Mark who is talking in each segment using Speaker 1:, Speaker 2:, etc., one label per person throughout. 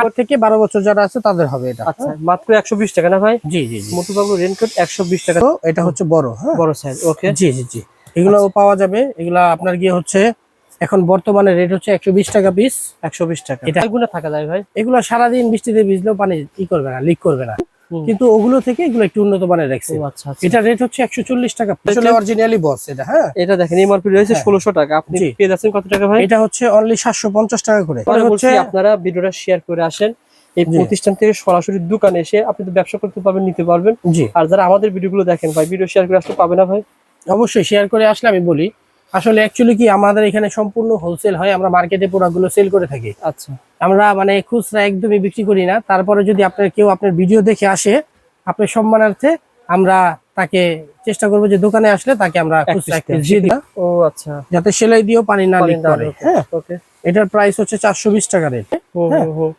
Speaker 1: আট থেকে বারো বছর যারা আছে তাদের হবে এটা।
Speaker 2: আচ্ছা মাত্র একশো বিশ টাকা না ভাই?
Speaker 1: জি জি
Speaker 2: রেনকোট একশো বিশ টাকা।
Speaker 1: তো এটা হচ্ছে বড় হ্যাঁ?
Speaker 2: বড় সাইজ ওকে
Speaker 1: জি জি জি। এগুলো পাওয়া যাবে। এগুলা আপনার গিয়ে হচ্ছে এখন বর্তমানে রেট হচ্ছে একশো বিশ টাকা পিস
Speaker 2: একশো বিশ টাকা।
Speaker 1: এটা-
Speaker 2: এগুলো থাকা যায় ভাই?
Speaker 1: এগুলো সারাদিন বৃষ্টিতে ভিজলেও পানি ই করবে না লিক করবে না। কিন্তু ওগুলো থেকে এগুলো একটু উন্নত মানের রাখছে
Speaker 2: আচ্ছা আচ্ছা।
Speaker 1: এটা রেট হচ্ছে একশো চল্লিশ টাকা। অরিজিনালি বস এটা হ্যাঁ?
Speaker 2: এটা দেখেন এমআরপি রয়েছে
Speaker 1: হ্যাঁ।
Speaker 2: ষোলোশো টাকা। আপনি। পেয়ে যাচ্ছেন কত টাকা ভাই?
Speaker 1: এটা হচ্ছে অনলি সাতশো পঞ্চাশ টাকা করে। হচ্ছে
Speaker 2: আপনারা ভিডিওটা শেয়ার করে আসেন। এই। প্রতিষ্ঠান থেকে সরাসরি দোকানে এসে আপনি তো ব্যবসা করতে পারবেন নিতে পারবেন।
Speaker 1: জি।
Speaker 2: আর যারা আমাদের ভিডিওগুলো দেখেন ভাই ভিডিও শেয়ার করে আসতে পাবে না ভাই?
Speaker 1: অবশ্যই শেয়ার করে আসলে আমি বলি আসলে অ্যাকচুয়ালি কি আমাদের এখানে সম্পূর্ণ হোলসেল হয় আমরা মার্কেটে প্রোডাক্টগুলো সেল করে থাকি।
Speaker 2: আচ্ছা।
Speaker 1: আমরা মানে খুচরা একদমই বিক্রি করি না তারপরে যদি আপনার কেউ আপনার ভিডিও দেখে আসে আপনার সম্মানার্থে আমরা তাকে চেষ্টা করব যে দোকানে আসলে তাকে আমরা
Speaker 2: ও আচ্ছা।
Speaker 1: যাতে সেলাই দিয়েও পানি না লিক করে। হ্যাঁ
Speaker 2: ওকে
Speaker 1: এটার প্রাইস হচ্ছে চারশো বিশ টাকা রেট হ্যাঁ।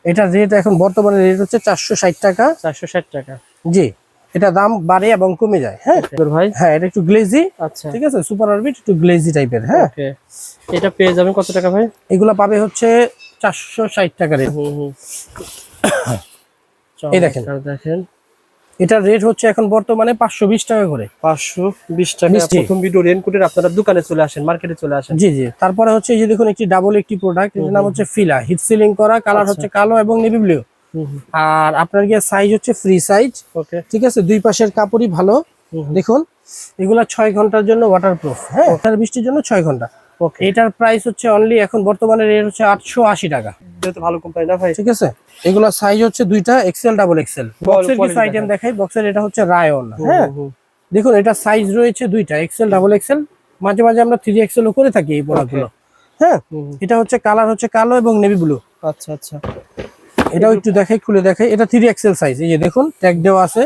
Speaker 1: এটার রেট এখন বর্তমানে রেট হচ্ছে চারশো ষাট টাকা।
Speaker 2: চারশো ষাট টাকা।
Speaker 1: জি। এটা দাম বাড়ে এবং কমে যায় হ্যাঁ?
Speaker 2: এবার ভাই?
Speaker 1: হ্যাঁ এটা একটু গ্লেজি
Speaker 2: আচ্ছা।
Speaker 1: ঠিক আছে? সুপার অরবিট একটু গ্লেজি টাইপের হ্যাঁ?
Speaker 2: এটা পেয়ে যাবেন কত টাকা ভাই?
Speaker 1: এগুলো পাবে হচ্ছে চারশো ষাট টাকা রেট
Speaker 2: হুম হুম।
Speaker 1: এই দেখেন।
Speaker 2: দেখেন।
Speaker 1: এটার রেট হচ্ছে এখন বর্তমানে পাঁচশো বিশ টাকা করে।
Speaker 2: পাঁচশো বিশ টাকা। প্রথম ভিডিও রেনকোটের আপনারা দোকানে চলে আসেন মার্কেটে চলে আসেন।
Speaker 1: জি জি। তারপরে হচ্ছে এই যে দেখুন একটি ডাবল একটি প্রোডাক্ট এটার নাম হচ্ছে ফিলা হিট সিলিং করা কালার
Speaker 2: আচ্ছা।
Speaker 1: হচ্ছে কালো এবং নেভি ব্লু আর আপনার গিয়ে সাইজ হচ্ছে ফ্রি সাইজ
Speaker 2: ওকে
Speaker 1: ঠিক আছে? দুই পাশের কাপড়ই ভালো। দেখুন। এগুলা ছয় ঘণ্টার জন্য ওয়াটারপ্রুফ হ্যাঁ? ওটার বৃষ্টির জন্য ছয় ঘণ্টা।
Speaker 2: ওকে
Speaker 1: এটার প্রাইস হচ্ছে অনলি এখন বর্তমানে রেট হচ্ছে আটশো আশি টাকা।
Speaker 2: ভালো কোম্পানি না ভাই।
Speaker 1: ঠিক আছে? এগুলা সাইজ হচ্ছে দুইটা এক্সেল ডাবল এক্সেল বক্সের কিছু আইটেম দেখাই। বক্সের এটা হচ্ছে রায়ন হ্যাঁ। দেখুন এটা সাইজ রয়েছে দুইটা এক্সেল ডাবল এক্সেল মাঝে মাঝে আমরা থ্রি এক্সেলও করে থাকি এই প্রোডাক্টগুলো হ্যাঁ। এটা হচ্ছে কালার হচ্ছে কালো এবং নেভি ব্লু
Speaker 2: আচ্ছা আচ্ছা।
Speaker 1: এটাও একটু দেখাই খুলে দেখাই। এটা থ্রি এক্সেল সাইজ এই যে দেখুন ট্যাগ দেওয়া আছে।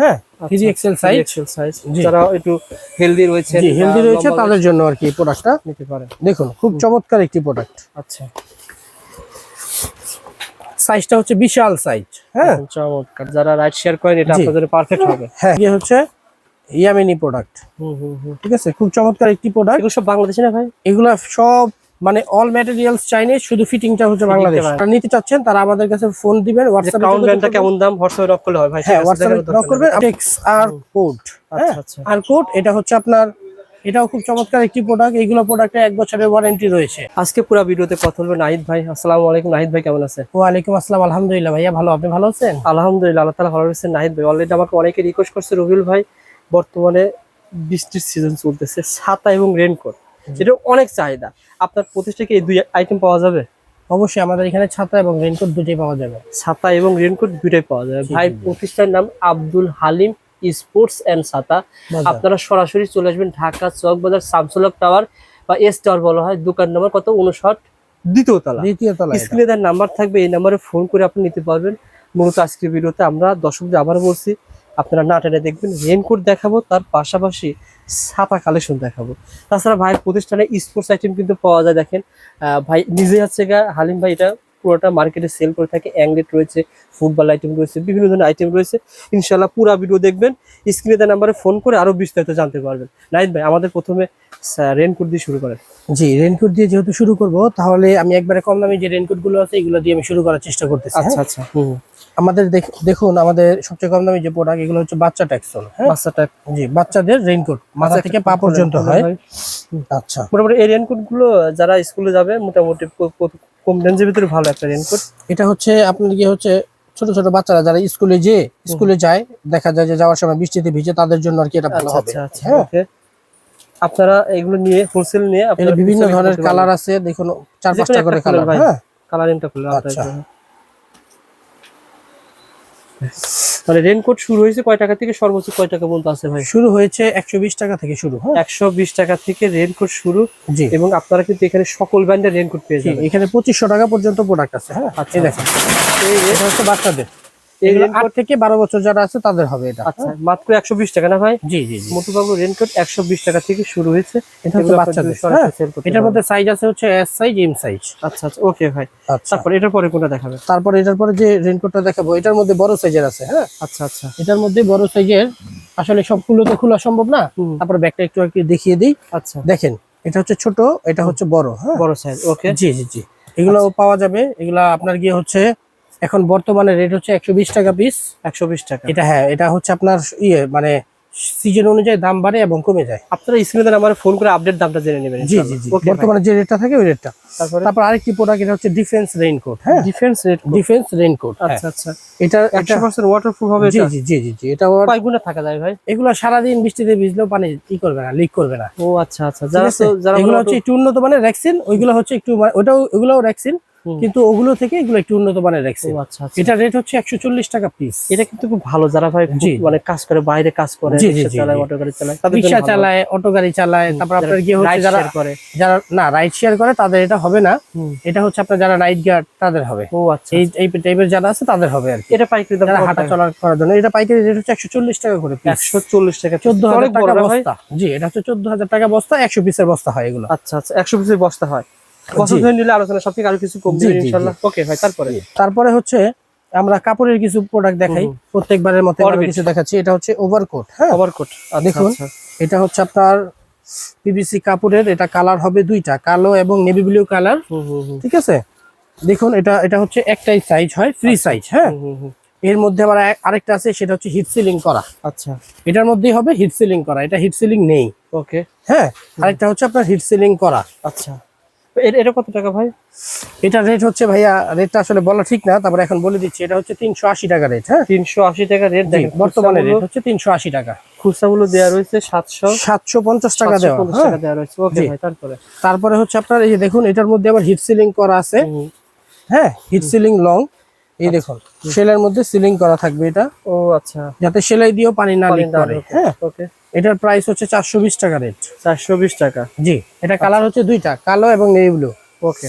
Speaker 1: হ্যাঁ three XL size
Speaker 2: XL size যারা একটু হেলদি রয়েছে
Speaker 1: জি হেলদি রয়েছে তাদের জন্য আর কি এই প্রোডাক্টটা
Speaker 2: নিতে পারে
Speaker 1: দেখুন খুব চমৎকার একটি প্রোডাক্ট
Speaker 2: আচ্ছা।
Speaker 1: সাইজটা হচ্ছে বিশাল সাইজ হ্যাঁ।
Speaker 2: চমৎকার। যারা রাইট শেয়ার করেন এটা আপনাদের পারফেক্ট হবে।
Speaker 1: হ্যাঁ ইয়ে হচ্ছে ইয়ামিনি প্রোডাক্ট
Speaker 2: হুম হুম হুম।
Speaker 1: ঠিক আছে? খুব চমৎকার একটি প্রোডাক্ট
Speaker 2: এগুলো সব বাংলাদেশি না ভাই?
Speaker 1: এগুলা সব মানে অল ম্যাটেরিয়ালস চাইনিজ শুধু ফিটিংটা হচ্ছে বাংলাদেশ। যারা নিতে চাচ্ছেন তারা আমাদের কাছে ফোন দিবেন হোয়াটসঅ্যাপে
Speaker 2: কাউন্ট ব্যান্ডটা কেমন দাম হোয়াটসঅ্যাপে নক করলে হয় ভাই
Speaker 1: হ্যাঁ হোয়াটসঅ্যাপে
Speaker 2: দেখানোর
Speaker 1: নক করবেন। টেক্স আর কোড হ্যাঁ?
Speaker 2: আচ্ছা আচ্ছা।
Speaker 1: আর কোড এটা হচ্ছে আপনার এটাও খুব চমৎকার একটি প্রোডাক্ট এইগুলো প্রোডাক্টে এক বছরের ওয়ারেন্টি রয়েছে।
Speaker 2: আজকে পুরো ভিডিওতে কথা বলব নাহিদ ভাই। আসসালামু আলাইকুম নাহিদ ভাই কেমন আছেন
Speaker 1: ওয়ালাইকুম আসসালাম আলহামদুলিল্লাহ ভাইয়া ভালো। আপনি ভালো আছেন?
Speaker 2: আলহামদুলিল্লাহ আল্লাহ তালা ভালো আছেন নাহিদ ভাই অলরেডি আমাকে অনেকে রিকোয়েস্ট করছে রবিউল ভাই। বর্তমানে বৃষ্টির সিজন চলতেছে ছাতা এবং রেনকোট যেটা অনেক চাহিদা। আপনার প্রতিষ্ঠাকে এই দুই আইটেম পাওয়া যাবে?
Speaker 1: অবশ্যই আমাদের এখানে ছাতা এবং রেনকোট দুটোই পাওয়া যাবে।
Speaker 2: ছাতা এবং রেনকোট দুইটাই পাওয়া যাবে। ভাই। প্রতিষ্ঠানের নাম আব্দুল হালিম স্পোর্টস এন্ড ছাতা। আপনারা সরাসরি চলে আসবেন ঢাকা চক বাজার শামসুলক টাওয়ার বা এস টাওয়ার বলা হয়। দোকান নাম্বার কত? উনষাট দ্বিতীয় তলা।
Speaker 1: দ্বিতীয় এটা।
Speaker 2: স্ক্রিনে তার নাম্বার থাকবে এই নাম্বারে ফোন করে আপনি নিতে পারবেন। মূলত আজকের ভিডিওতে আমরা দর্শকদের আবার বলছি আপনারা না টেনে দেখবেন রেনকোট দেখাবো তার পাশাপাশি ছাতা কালেকশন দেখাবো। তাছাড়া ভাইয়ের প্রতিষ্ঠানে স্পোর্টস আইটেম কিন্তু পাওয়া যায় দেখেন। ভাই নিজে হচ্ছে গা হালিম ভাই এটা পুরোটা মার্কেটে সেল করে থাকে অ্যাংলেট রয়েছে ফুটবল আইটেম রয়েছে বিভিন্ন ধরনের আইটেম রয়েছে। ইনশাল্লাহ পুরো ভিডিও দেখবেন স্ক্রিনে তার নাম্বারে ফোন করে আরও বিস্তারিত জানতে পারবেন। নাইট ভাই আমাদের প্রথমে রেনকোট দিয়ে শুরু করেন।
Speaker 1: জি রেনকোট দিয়ে যেহেতু শুরু করব তাহলে আমি একবারে কম দামি যে রেনকোটগুলো আছে এগুলো দিয়ে আমি শুরু করার চেষ্টা করতেছি হ্যাঁ?
Speaker 2: আচ্ছা আচ্ছা। হুম।
Speaker 1: আমাদের দেখ- দেখুন আমাদের সবচেয়ে কম দামি যে প্রোডাক্ট এগুলো হচ্ছে বাচ্চা ট্যাক্সন হ্যাঁ?
Speaker 2: বাচ্চাটা
Speaker 1: জি বাচ্চাদের রেইনকোট মাথা থেকে পা পর্যন্ত হয়? আচ্ছা।
Speaker 2: মোটামুটি এই রেনকোটগুলো যারা স্কুলে যাবে মোটামুটি কম রেঞ্জের ভিতরে ভালো একটা রেইনকোট
Speaker 1: এটা হচ্ছে আপনার কি হচ্ছে ছোট ছোট বাচ্চারা যারা স্কুলে যে স্কুলে যায় দেখা যায় যে যাওয়ার সময় বৃষ্টিতে ভিজে তাদের জন্য আর কি এটা ভালো
Speaker 2: আচ্ছা
Speaker 1: হবে
Speaker 2: আচ্ছা আচ্ছা
Speaker 1: হ্যাঁ?
Speaker 2: আপনারা এগুলো নিয়ে হোলসেল নিয়ে আপনারা
Speaker 1: বিভিন্ন ধরনের কালার আছে দেখুন চার পাঁচটা করে কালার হ্যাঁ?
Speaker 2: কালারিংটা খুলে
Speaker 1: আচ্ছা।
Speaker 2: মানে রেনকোট শুরু হয়েছে কয় টাকা থেকে? সর্বোচ্চ কয় টাকা পর্যন্ত আছে ভাই?
Speaker 1: শুরু হয়েছে একশো বিশ টাকা থেকে শুরু হ্যাঁ?
Speaker 2: একশো বিশ টাকা থেকে রেনকোট শুরু
Speaker 1: জি।
Speaker 2: এবং আপনারা কিন্তু এখানে সকল ব্র্যান্ডের রেনকোট পেয়ে যাবেন।
Speaker 1: এখানে পঁচিশশো টাকা পর্যন্ত প্রোডাক্ট আছে হ্যাঁ?
Speaker 2: আচ্ছা,
Speaker 1: এই দেখেন।
Speaker 2: এই
Speaker 1: হচ্ছে বাচ্চাদের। আট থেকে বারো বছর যারা আছে তাদের হবে এটা।
Speaker 2: আচ্ছা মাত্র একশো বিশ টাকা না ভাই?
Speaker 1: জি জি
Speaker 2: রেনকোট একশো বিশ টাকা থেকে শুরু হয়েছে।
Speaker 1: এটা হচ্ছে বাচ্চাদের
Speaker 2: সরাসরি
Speaker 1: হ্যাঁ? এটার মধ্যে সাইজ আছে হচ্ছে এস সাইজ এম সাইজ
Speaker 2: আচ্ছা আচ্ছা ওকে ভাই।
Speaker 1: আচ্ছা।
Speaker 2: তারপর এটার পরে কোনটা দেখাবে
Speaker 1: তারপরে এটার পরে যে রেনকোটটা দেখাবো এটার মধ্যে বড় সাইজের আছে হ্যাঁ?
Speaker 2: আচ্ছা আচ্ছা।
Speaker 1: এটার মধ্যে বড় সাইজের আসলে সবগুলো তো খোলা সম্ভব না? তারপরে ব্যাগটা একটু আর একটু দেখিয়ে দিই।
Speaker 2: আচ্ছা।
Speaker 1: দেখেন এটা হচ্ছে ছোট এটা হচ্ছে বড় হ্যাঁ?
Speaker 2: বড় সাইজ ওকে
Speaker 1: জি জি জি। এগুলো পাওয়া যাবে। এগুলা আপনার গিয়ে হচ্ছে এখন বর্তমানে রেট হচ্ছে একশো বিশ টাকা পিস
Speaker 2: একশো বিশ টাকা।
Speaker 1: এটা হ্যাঁ এটা হচ্ছে আপনার ইয়ে মানে সিজন অনুযায়ী দাম বাড়ে এবং কমে যায়।
Speaker 2: আপনারা স্ক্রিনে দেন আমার ফোন করে আপডেট দামটা জেনে নেবেন
Speaker 1: জি জি জি। বর্তমানে যে রেটটা থাকে ওই রেটটা
Speaker 2: তারপরে?
Speaker 1: তারপর আরেকটি প্রোডাক্ট এটা হচ্ছে ডিফেন্স রেইনকোট হ্যাঁ?
Speaker 2: ডিফেন্স রেট
Speaker 1: ডিফেন্স রেইনকোট
Speaker 2: আচ্ছা আচ্ছা।
Speaker 1: এটা
Speaker 2: একশো
Speaker 1: এটা
Speaker 2: পার্সেন্ট ওয়াটারপ্রুফ হবে
Speaker 1: জি
Speaker 2: এটা?
Speaker 1: জি জি জি জি এটা
Speaker 2: কয় গুণে থাকা যায় ভাই?
Speaker 1: এগুলো সারাদিন বৃষ্টিতে ভিজলেও পানি কি করবে না লিক করবে না।
Speaker 2: ও আচ্ছা আচ্ছা। যারা যারা
Speaker 1: এগুলো হচ্ছে একটু উন্নত মানের ভ্যাকসিন ওইগুলো হচ্ছে একটু ওটাও ওগুলোও ভ্যাকসিন
Speaker 2: হুম।
Speaker 1: কিন্তু ওগুলো থেকে এগুলো একটু উন্নত মানের ভ্যাকসিন
Speaker 2: আচ্ছা আচ্ছা।
Speaker 1: এটা রেট হচ্ছে একশো চল্লিশ টাকা পিস
Speaker 2: এটা কিন্তু খুব ভালো যারা ভাই মানে কাজ করে বাইরে কাজ করে রিক্সা চালায় অটো গাড়ি চালায়
Speaker 1: রিক্সা চালায় অটো গাড়ি চালায় তারপর
Speaker 2: যারা
Speaker 1: আপনার গিয়ে হচ্ছে যারা
Speaker 2: করে।
Speaker 1: যারা না রাইড শেয়ার করে তাদের এটা হবে না। এটা হচ্ছে আপনার যারা নাইট গার্ড তাদের হবে।
Speaker 2: ও আচ্ছা
Speaker 1: এই এই টাইপের যারা আছে তাদের হবে আর
Speaker 2: এটা পাইকারি দাম
Speaker 1: হাঁটা চলা করার জন্য এটা পাইকারি রেট হচ্ছে একশো চল্লিশ টাকা করে পিস
Speaker 2: একশো চল্লিশ টাকা
Speaker 1: চোদ্দ হাজার টাকা বস্তা। জি এটা হচ্ছে চোদ্দ হাজার টাকা বস্তা একশো পিসের বস্তা হয় এগুলো।
Speaker 2: আচ্ছা আচ্ছা একশো পিসের বস্তা হয়। বছর নিলে আলোচনা সব থেকে আরও কিছু কম দিবেন
Speaker 1: জি, জি।
Speaker 2: ওকে ভাই তারপরে?
Speaker 1: তারপরে হচ্ছে আমরা কাপড়ের কিছু প্রোডাক্ট দেখাই। প্রত্যেকবারের মতো কিছু দেখাচ্ছি। এটা হচ্ছে ওভারকোট হ্যাঁ?
Speaker 2: ওভারকোট
Speaker 1: দেখুন। এটা হচ্ছে আপনার পিভিসি কাপড়ের এটা কালার হবে দুইটা কালো এবং নেভি ব্লু কালার ঠিক আছে? দেখুন এটা এটা হচ্ছে একটাই সাইজ হয় ফ্রি সাইজ হ্যাঁ। এর মধ্যে আবার আরেকটা আছে সেটা হচ্ছে হিট সিলিং করা।
Speaker 2: আচ্ছা।
Speaker 1: এটার মধ্যেই হবে হিট সিলিং করা এটা হিট সিলিং নেই।
Speaker 2: ওকে
Speaker 1: হ্যাঁ? আরেকটা হচ্ছে আপনার হিট সিলিং করা।
Speaker 2: আচ্ছা। এটা কত টাকা ভাই?
Speaker 1: এটা রেট হচ্ছে ভাইয়া রেটটা আসলে বলা ঠিক না তারপরে এখন বলে দিচ্ছি এটা হচ্ছে তিনশো আশি টাকা রেট হ্যাঁ?
Speaker 2: তিনশো আশি টাকা রেট দেখেন
Speaker 1: বর্তমানে রেট হচ্ছে তিনশো আশি টাকা।
Speaker 2: খুচরাগুলো দেওয়া রয়েছে সাতশো
Speaker 1: সাতশো পঞ্চাশ টাকা দেওয়া হ্যাঁ?
Speaker 2: দেওয়া রয়েছে। ওকে ভাই তারপরে?
Speaker 1: তারপরে হচ্ছে আপনার এই যে দেখুন এটার মধ্যে আবার হিট সিলিং করা আছে। হ্যাঁ হিট সিলিং লং এই দেখুন সেলের মধ্যে সিলিং করা থাকবে এটা।
Speaker 2: ও আচ্ছা।
Speaker 1: যাতে সেলাই দিয়েও পানি না লিক করে হ্যাঁ?
Speaker 2: ওকে
Speaker 1: এটার প্রাইস হচ্ছে চারশো বিশ টাকা রেট
Speaker 2: চারশো বিশ টাকা।
Speaker 1: জি এটা কালার হচ্ছে দুইটা কালো এবং নেভি ব্লু
Speaker 2: ওকে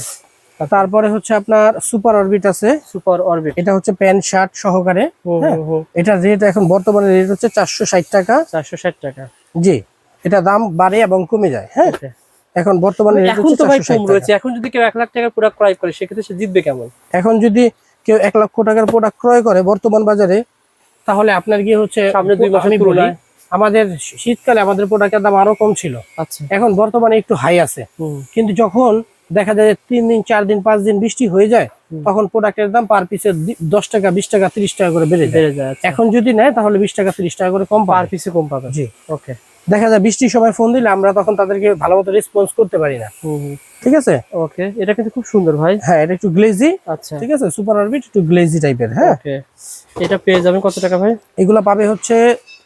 Speaker 1: তারপরে হচ্ছে আপনার সুপার অরবিট আছে।
Speaker 2: সুপার অরবিট
Speaker 1: এটা হচ্ছে প্যান্ট শার্ট সহকারে। হ্যাঁ এটার রেট এখন বর্তমানে রেট হচ্ছে চারশো ষাট টাকা।
Speaker 2: চারশো ষাট টাকা।
Speaker 1: জি এটা দাম বাড়ে এবং কমে যায় হ্যাঁ। এখন বর্তমানে
Speaker 2: এখন তো ভাই কম রয়েছে এখন যদি কেউ এক লাখ টাকার প্রোডাক্ট ক্রয় করে সেক্ষেত্রে সে জিতবে কেমন?
Speaker 1: এখন যদি কেউ এক লক্ষ টাকার প্রোডাক্ট ক্রয় করে বর্তমান বাজারে তাহলে আপনার গিয়ে হচ্ছে
Speaker 2: সামনে দুই মাসের
Speaker 1: আমি বলি
Speaker 2: তুলনায়।
Speaker 1: আমাদের শীতকালে আমাদের প্রোডাক্টের দাম আরও কম ছিল।
Speaker 2: আচ্ছা।
Speaker 1: এখন বর্তমানে একটু হাই আছে। কিন্তু যখন দেখা যায় তিন দিন চার দিন পাঁচ দিন বৃষ্টি হয়ে যায় তখন প্রোডাক্টের দাম পার পিসে দশ টাকা বিশ টাকা ত্রিশ টাকা করে বেড়ে
Speaker 2: বেড়ে যায় আচ্ছা।
Speaker 1: এখন যদি নেয় তাহলে বিশ টাকা ত্রিশ টাকা করে কম
Speaker 2: পার
Speaker 1: পার
Speaker 2: পিসে কম পাবে।
Speaker 1: জি।
Speaker 2: ওকে
Speaker 1: দেখা যায় বৃষ্টির সময় ফোন দিলে আমরা তখন তাদেরকে ভালো মতো রেসপন্স করতে পারি না। ঠিক আছে?
Speaker 2: ওকে এটা কিন্তু খুব সুন্দর ভাই।
Speaker 1: হ্যাঁ এটা একটু গ্লেজি
Speaker 2: আচ্ছা।
Speaker 1: ঠিক আছে? সুপার অরবিট একটু গ্লেজি টাইপের হ্যাঁ?
Speaker 2: ওকে এটা পেয়ে যাবেন কত টাকা ভাই?
Speaker 1: এগুলো পাবে হচ্ছে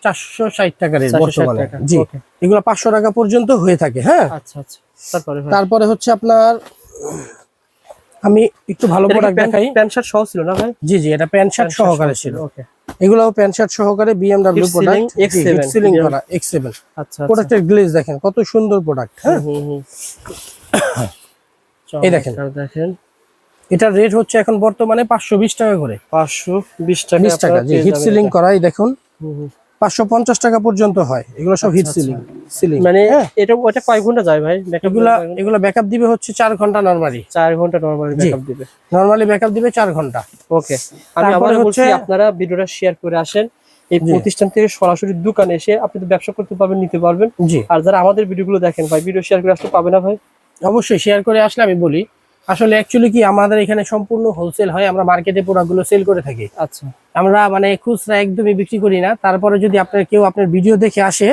Speaker 1: চারশো ষাট টাকা রেট বর্তমানে। জি এগুলো পাঁচশো টাকা পর্যন্ত হয়ে থাকে হ্যাঁ?
Speaker 2: আচ্ছা আচ্ছা তারপরে
Speaker 1: তারপরে হচ্ছে আপনার আমি একটু ভালো প্রোডাক্ট দেখাই।
Speaker 2: প্যান্ট শার্ট সহ ছিল না ভাই?
Speaker 1: জি জি এটা প্যান্ট শার্ট সহকারে ছিল।
Speaker 2: ওকে
Speaker 1: এগুলোও প্যান্ট শার্ট সহকারে বিএমডব্লিউ প্রোডাক্ট
Speaker 2: X7,
Speaker 1: সিলিং করা এক্স সেভেন
Speaker 2: আচ্ছা আচ্ছা।
Speaker 1: প্রোডাক্টের গ্লেজ দেখেন কত সুন্দর প্রোডাক্ট হ্যাঁ? এই দেখেন।
Speaker 2: দেখেন।
Speaker 1: এটার রেট হচ্ছে এখন বর্তমানে পাঁচশো বিশ টাকা করে।
Speaker 2: পাঁচশো বিশ টাকা
Speaker 1: বিশ টাকা জি হিট সিলিং। করাই দেখুন।
Speaker 2: হুম, হুম।
Speaker 1: পাঁচশো পঞ্চাশ টাকা পর্যন্ত হয়। এগুলো সব হিট সিলিং সিলিং
Speaker 2: মানে এটা ওটা কয় ঘণ্টা যায় ভাই?
Speaker 1: এগুলা? এগুলো ব্যাকআপ দিবে হচ্ছে চার ঘণ্টা নরমালি
Speaker 2: চার ঘণ্টা নরমালি। ব্যাকআপ দিবে।
Speaker 1: নরমালি ব্যাকআপ দিবে চার ঘণ্টা।
Speaker 2: ওকে আমি আবার বলছি আপনারা ভিডিওটা শেয়ার করে আসেন। এই প্রতিষ্ঠান থেকে সরাসরি দোকানে এসে আপনি তো ব্যবসা করতে পারবেন নিতে পারবেন। আর যারা আমাদের ভিডিওগুলো দেখেন ভাই ভিডিও শেয়ার করে আসতে পাবে না ভাই?
Speaker 1: অবশ্যই শেয়ার করে আসলে আমি বলি আসলে অ্যাকচুয়ালি কি আমাদের এখানে সম্পূর্ণ হোলসেল হয় আমরা মার্কেটে প্রোডাক্টগুলো সেল করে থাকি।
Speaker 2: আচ্ছা।
Speaker 1: আমরা মানে খুচরা একদমই বিক্রি করি না তারপরে যদি আপনার কেউ আপনার ভিডিও দেখে আসে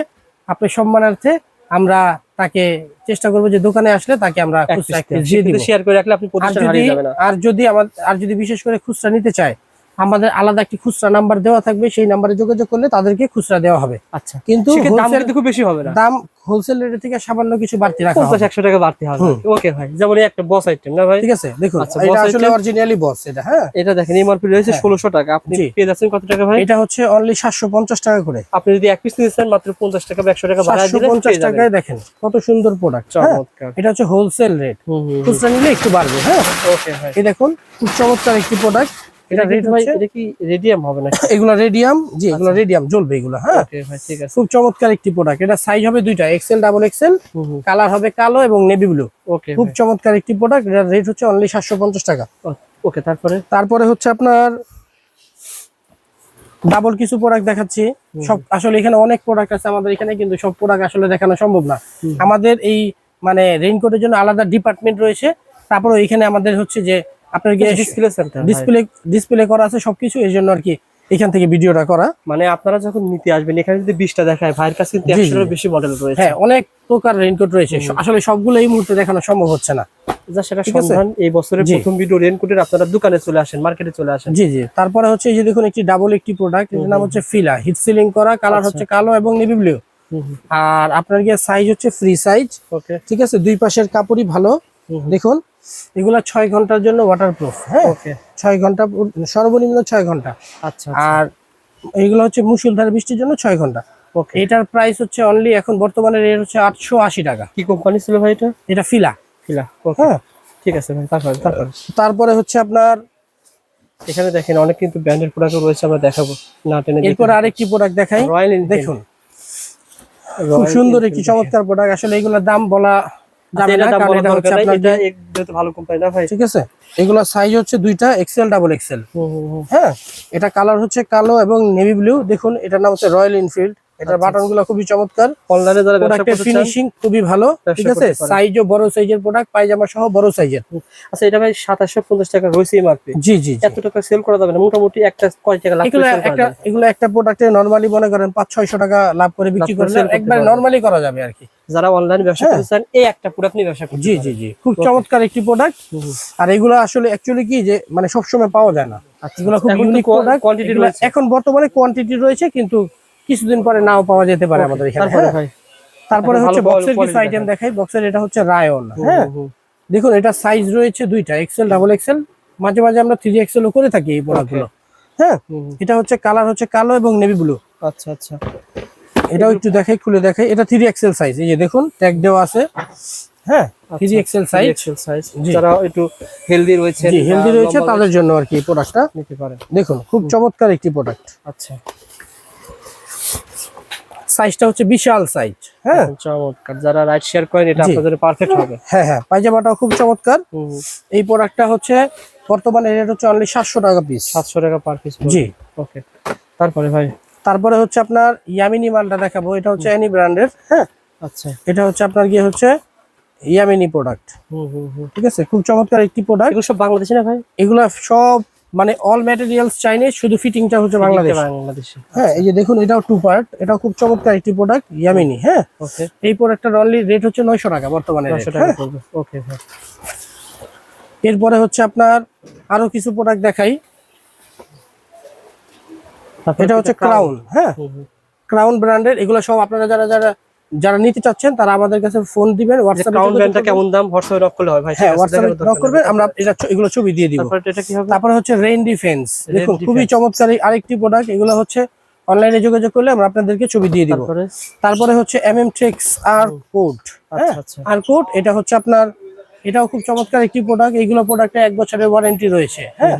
Speaker 1: আপনার সম্মানার্থে আমরা তাকে চেষ্টা করব যে দোকানে আসলে তাকে আমরা খুচরা দিয়ে দিব।
Speaker 2: শেয়ার করে রাখলে আপনি
Speaker 1: যদি আর যদি আমার আর যদি বিশেষ করে খুচরা নিতে চায় আমাদের আলাদা একটি খুচরা নাম্বার দেওয়া থাকবে সেই নাম্বারে যোগাযোগ করলে তাদেরকে খুচরা দেওয়া হবে।
Speaker 2: আচ্ছা।
Speaker 1: কিন্তু
Speaker 2: খুব বেশি হবে না।
Speaker 1: দাম হোলসেল রেটের থেকে সামান্য কিছু বাড়তি রাখা হবে।
Speaker 2: একশো টাকা বাড়তি হবে। ওকে ভাই যেমন একটা বস আইটেম না ভাই?
Speaker 1: ঠিক আছে দেখুন
Speaker 2: আচ্ছা,
Speaker 1: এটা আসলে অরিজিনালি বস এটা হ্যাঁ?
Speaker 2: এটা দেখেন এমআরপি রয়েছে
Speaker 1: হ্যাঁ।
Speaker 2: ষোলোশো টাকা। আপনি। পেয়ে যাচ্ছেন কত টাকা ভাই?
Speaker 1: এটা হচ্ছে অনলি সাতশো পঞ্চাশ টাকা করে।
Speaker 2: আপনি যদি এক পিস নিতে চান মাত্র পঞ্চাশ টাকা বা একশো টাকা বাড়ায়
Speaker 1: সাতশো
Speaker 2: দিলে
Speaker 1: পঞ্চাশ। টাকায় দেখেন কত সুন্দর প্রোডাক্ট
Speaker 2: চমৎকার।
Speaker 1: এটা হচ্ছে হোলসেল রেট। খুচরা নিলে একটু বাড়বে হ্যাঁ?
Speaker 2: ওকে ভাই।
Speaker 1: এই দেখুন খুব চমৎকার একটি প্রোডাক্ট এটা
Speaker 2: এটা ভাই এটা কি রেডিয়াম হবে না
Speaker 1: এগুলো রেডিয়াম জি এগুলো
Speaker 2: আচ্ছা।
Speaker 1: রেডিয়াম জ্বলবে এগুলো হ্যাঁ?
Speaker 2: ঠিক আছে।
Speaker 1: খুব চমৎকার একটি প্রোডাক্ট এটা সাইজ হবে দুইটা এক্সেল ডাবল এক্সেল। কালার হবে কালো এবং নেভি ব্লু
Speaker 2: ওকে
Speaker 1: খুব চমৎকার একটি প্রোডাক্ট এটার রেট হচ্ছে অনলি সাতশো পঞ্চাশ টাকা।
Speaker 2: ওকে তারপরে?
Speaker 1: তারপরে হচ্ছে আপনার ডাবল কিছু প্রোডাক্ট দেখাচ্ছি। সব আসলে এখানে অনেক প্রোডাক্ট আছে আমাদের এখানে কিন্তু সব প্রোডাক্ট আসলে দেখানো সম্ভব না। আমাদের এই মানে রেইনকোটের জন্য আলাদা ডিপার্টমেন্ট রয়েছে। তারপরে এখানে আমাদের হচ্ছে যে আপনার
Speaker 2: ডিসপ্লে সেন্টার
Speaker 1: ডিসপ্লে ডিসপ্লে করা আছে সবকিছু এই জন্য আর কি এখান থেকে ভিডিওটা করা।
Speaker 2: মানে আপনারা যখন নিতে আসবেন এখানে যদি বিশটা দেখায় ভাইয়ের কাছে কিন্তু
Speaker 1: জি।
Speaker 2: বেশি মডেল রয়েছে।
Speaker 1: হ্যাঁ অনেক প্রকার রেইনকোট রয়েছে। আসলে সবগুলো এই মুহূর্তে দেখানো সম্ভব হচ্ছে না।
Speaker 2: যা সেটা সন্ধান এই বছরের প্রথম ভিডিও রেনকোটের আপনারা দোকানে চলে আসেন মার্কেটে চলে আসেন।
Speaker 1: জি জি। তারপরে হচ্ছে এই যে দেখুন একটি ডাবল একটি প্রোডাক্টের নাম হচ্ছে ফিলা হিট সিলিং করা কালার
Speaker 2: আচ্ছা।
Speaker 1: হচ্ছে কালো এবং নেভি ব্লু আর আপনার গিয়ে সাইজ হচ্ছে ফ্রি সাইজ
Speaker 2: ওকে
Speaker 1: ঠিক আছে? দুই পাশের কাপড়ই ভালো। দেখুন এগুলা ছয় ঘণ্টার জন্য ওয়াটারপ্রুফ হ্যাঁ? ছয় ঘণ্টা সর্বনিম্ন ছয় ঘণ্টা।
Speaker 2: আচ্ছা
Speaker 1: আর এইগুলো হচ্ছে মুসুলধারে বৃষ্টির জন্য ছয়
Speaker 2: ঘণ্টা।
Speaker 1: এটার প্রাইস হচ্ছে অনলি এখন বর্তমানে রেট হচ্ছে আটশো আশি টাকা।
Speaker 2: কি কোম্পানি ছিল ভাই এটা?
Speaker 1: এটা ফিলা।
Speaker 2: ফিলা
Speaker 1: হ্যাঁ।
Speaker 2: ঠিক আছে ভাই তারপরে তারপরে
Speaker 1: তারপরে হচ্ছে আপনার
Speaker 2: এখানে দেখেন অনেক কিন্তু ব্র্যান্ডের প্রোডাক্ট রয়েছে আমরা দেখাবো। না টেনে
Speaker 1: এরপর আরেকটি প্রোডাক্ট দেখাই।
Speaker 2: রয়্যাল
Speaker 1: দেখুন। খুব সুন্দর একটি চমৎকার প্রোডাক্ট আসলে এগুলোর দাম বলা ঠিক আছে? এগুলোর সাইজ হচ্ছে দুইটা এক্সেল ডাবল এক্সেল। হ্যাঁ? এটা কালার হচ্ছে কালো এবং নেভি ব্লু দেখুন এটার নাম হচ্ছে রয়্যাল ইনফিল্ড এটার বাটনগুলো খুবই চমৎকার।
Speaker 2: অনলাইনে যারা
Speaker 1: প্রোডাক্টের ফিনিশিং খুবই ভালো। ঠিক আছে। সাইজও বড় সাইজের প্রোডাক্ট পায়জামা সহ বড় সাইজের
Speaker 2: আচ্ছা এটা ভাই সাতাশশো পঞ্চাশ টাকা রয়েছে এমআরপি
Speaker 1: জি জি।
Speaker 2: এত টাকা সেল করা যাবে না মোটামুটি একটা কয় টাকা লাখ
Speaker 1: এগুলো একটা এগুলো একটা প্রোডাক্টে নরমালি মনে করেন পাঁচ ছয়শো টাকা লাভ করে বিক্রি
Speaker 2: লাভ করে
Speaker 1: করলে একবার নরমালি করা যাবে আর কি।
Speaker 2: যারা অনলাইন ব্যবসা
Speaker 1: হ্যাঁ।
Speaker 2: করতে চান এই একটা প্রোডাক্ট নিয়ে ব্যবসা করতে
Speaker 1: জি জি জি। খুব চমৎকার একটি প্রোডাক্ট আর এগুলো আসলে অ্যাকচুয়ালি কি যে মানে সবসময় পাওয়া যায় না। এগুলো খুব ইউনিক প্রোডাক্ট
Speaker 2: quantity রয়েছে।
Speaker 1: এখন বর্তমানে কোয়ান্টিটি রয়েছে কিন্তু কিছুদিন পরে নাও পাওয়া যেতে পারে আমাদের এখানে।
Speaker 2: তারপরে
Speaker 1: হ্যাঁ? হচ্ছে বক্সের কিছু আইটেম। দেখাই। বক্সের এটা হচ্ছে রায়ন হ্যাঁ। দেখুন এটা সাইজ রয়েছে দুইটা এক্সেল ডাবল এক্সেল মাঝে মাঝে আমরা থ্রি এক্সেলও করে থাকি এই প্রোডাক্টগুলো হ্যাঁ। এটা হচ্ছে কালার হচ্ছে কালো এবং নেভি ব্লু
Speaker 2: আচ্ছা আচ্ছা।
Speaker 1: এটাও একটু দেখাই খুলে দেখাই। এটা থ্রি এক্সেল সাইজ এই যে দেখুন ট্যাগ দেওয়া আছে। হ্যাঁ three XL size
Speaker 2: XL size যারা একটু হেলদি রয়েছে
Speaker 1: জি হেলদি রয়েছে তাদের জন্য আর কি প্রোডাক্টটা
Speaker 2: নিতে পারেন
Speaker 1: দেখুন খুব চমৎকার একটি প্রোডাক্ট
Speaker 2: আচ্ছা।
Speaker 1: সাইজটা হচ্ছে বিশাল সাইজ হ্যাঁ।
Speaker 2: চমৎকার। যারা রাইট শেয়ার করেন এটা আপনাদের পারফেক্ট হবে।
Speaker 1: হ্যাঁ হ্যাঁ পায়জামাটাও খুব চমৎকার। এই প্রোডাক্টটা হচ্ছে বর্তমানে রেট হচ্ছে অনলি সাতশো টাকা পিস
Speaker 2: সাতশো টাকা পার পিস
Speaker 1: জি।
Speaker 2: ওকে তারপরে ভাই?
Speaker 1: তারপরে হচ্ছে আপনার ইয়ামিনি মালটা দেখাবো। এটা হচ্ছে অ্যানি ব্র্যান্ডের হ্যাঁ?
Speaker 2: আচ্ছা।
Speaker 1: এটা হচ্ছে আপনার গিয়ে হচ্ছে ইয়ামিনি প্রোডাক্ট
Speaker 2: হুম হুম হুম।
Speaker 1: ঠিক আছে? খুব চমৎকার একটি প্রোডাক্ট
Speaker 2: এগুলো সব বাংলাদেশি না ভাই?
Speaker 1: এগুলো সব মানে অল ম্যাটেরিয়ালস চাইনিজ শুধু ফিটিংটা হচ্ছে বাংলাদেশ।
Speaker 2: বাংলাদেশি।
Speaker 1: হ্যাঁ এই যে দেখুন এটাও টু পার্ট এটাও খুব চমৎকার একটি প্রোডাক্ট ইয়ামিনি হ্যাঁ?
Speaker 2: ওকে
Speaker 1: এই প্রোডাক্টটার অনলি রেট হচ্ছে নয়শো টাকা বর্তমানে rate,
Speaker 2: টাকা
Speaker 1: হ্যাঁ?
Speaker 2: ওকে ভাই।
Speaker 1: এরপরে হচ্ছে আপনার আরও কিছু প্রোডাক্ট দেখাই। এটা হচ্ছে ক্রাউন হ্যাঁ। ক্রাউন ব্র্যান্ডের এগুলো সব আপনারা যারা যারা যারা নিতে চাচ্ছেন তারা আমাদের কাছে ফোন দিবেন হোয়াটসঅ্যাপে
Speaker 2: ক্রাউন ব্র্যান্ডটা কেমন দাম হোয়াটসঅ্যাপে নক করলে হয় ভাই
Speaker 1: হ্যাঁ হোয়াটসঅ্যাপে নক করবেন আমরা এটা এগুলো ছবি দিয়ে দিব।
Speaker 2: তারপরে এটা কি হবে?
Speaker 1: তারপরে হচ্ছে রেইন ডিফেন্স দেখুন খুবই। চমৎকার আরেকটি প্রোডাক্ট এগুলো হচ্ছে অনলাইনে যোগাযোগ করলে আমরা আপনাদেরকে ছবি দিয়ে দিব।
Speaker 2: তারপরে?
Speaker 1: হচ্ছে এমএম ট্রেক্স আর কোড
Speaker 2: আচ্ছা আচ্ছা।
Speaker 1: আর কোড এটা হচ্ছে আপনার এটাও খুব চমৎকার একটি প্রোডাক্ট এইগুলো প্রোডাক্টে এক বছরের ওয়ারেন্টি রয়েছে হ্যাঁ।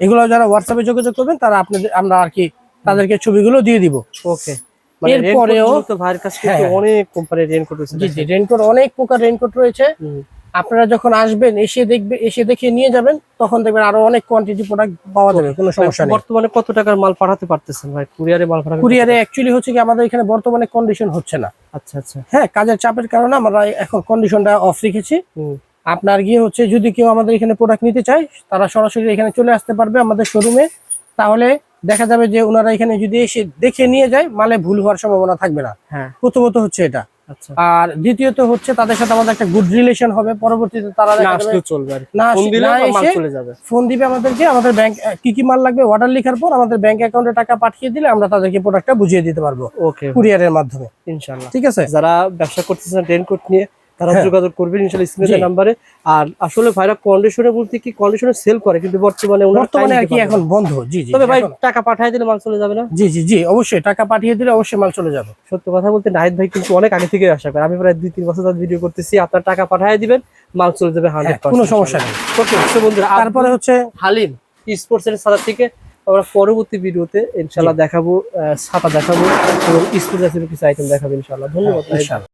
Speaker 1: এগুলো যারা হোয়াটসঅ্যাপে যোগাযোগ করবেন তারা আপনাদের আমরা আর কি তাদেরকে ছবিগুলো দিয়ে দিব।
Speaker 2: ওকে। মানে
Speaker 1: এরপরেও-
Speaker 2: ভাইয়ের কাছে
Speaker 1: হ্যাঁ।
Speaker 2: অনেক কোম্পানির রেনকোট রয়েছে
Speaker 1: জি জি রেনকোট অনেক প্রকার রেনকোট রয়েছে। আপনারা যখন আসবেন এসে দেখবে এসে দেখে নিয়ে যাবেন তখন দেখবেন আরও অনেক কোয়ান্টিটি প্রোডাক্ট পাওয়া যাবে কোনো সমস্যা নেই।
Speaker 2: বর্তমানে কত টাকার মাল পাঠাতে পারতেছেন ভাই? কুরিয়ারে মাল পাঠাতে
Speaker 1: কুরিয়ারে অ্যাকচুয়ালি হচ্ছে কি আমাদের এখানে বর্তমানে কন্ডিশন হচ্ছে না।
Speaker 2: আচ্ছা আচ্ছা।
Speaker 1: হ্যাঁ কাজের চাপের কারণে আমরা এখন কন্ডিশনটা অফ রেখেছি। আপনার গিয়ে হচ্ছে যদি কেউ আমাদের এখানে প্রোডাক্ট নিতে চায় তারা সরাসরি এখানে চলে আসতে পারবে আমাদের শোরুমে তাহলে দেখা যাবে যে ওনারা এখানে যদি এসে দেখে নিয়ে যায় মালে ভুল হওয়ার সম্ভাবনা থাকবে না।
Speaker 2: হ্যাঁ।
Speaker 1: প্রথমত হচ্ছে এটা।
Speaker 2: আচ্ছা।
Speaker 1: আর দ্বিতীয়ত হচ্ছে তাদের সাথে আমাদের একটা গুড রিলেশন হবে। পরবর্তীতে তারা
Speaker 2: ফোন
Speaker 1: দিবে আমাদেরকে আমাদের ব্যাংক কি কি মাল লাগবে অর্ডার লেখার পর আমাদের ব্যাংক অ্যাকাউন্টে টাকা পাঠিয়ে দিলে আমরা তাদেরকে প্রোডাক্টটা বুঝিয়ে দিতে পারব
Speaker 2: ওকে
Speaker 1: কুরিয়ারের মাধ্যমে।
Speaker 2: ইনশাল্লাহ
Speaker 1: ঠিক আছে?
Speaker 2: যারা ব্যবসা করতেছেন রেনকোট নিয়ে তারা
Speaker 1: হ্যাঁ।
Speaker 2: যোগাযোগ করবেন ইনশাআল্লাহ স্ক্রিনের। নাম্বারে আর আসলে ভাইরা কন্ডিশনে বলতে কি কন্ডিশনে সেল করে কিন্তু বর্তমানে
Speaker 1: বর্তমানে আর কি এখন বন্ধ জি জি
Speaker 2: তবে ভাই টাকা পাঠিয়ে দিলে মাল চলে যাবে না?
Speaker 1: জি জি জি অবশ্যই টাকা পাঠিয়ে দিলে অবশ্যই মাল চলে যাবে।
Speaker 2: সত্য কথা বলতে নাহিদ ভাই কিন্তু অনেক আগে থেকে আশা করে। আমি প্রায় দুই তিন বছর ধরে ভিডিও করতেছি আপনার টাকা পাঠিয়ে দিবেন মাল চলে যাবে হান্ড্রেড
Speaker 1: হ্যাঁ, কোনো সমস্যা নেই।
Speaker 2: ওকে বন্ধুরা
Speaker 1: তারপরে হচ্ছে
Speaker 2: হালিম স্পোর্টস এর সাদা থেকে আমরা পরবর্তী ভিডিওতে ইনশাল্লাহ দেখাবো ছাতা দেখাবো এবং স্পোর্টস কিছু আইটেম দেখাবো ইনশাল্লাহ ধন্যবাদ
Speaker 1: ইনশাআল্লাহ।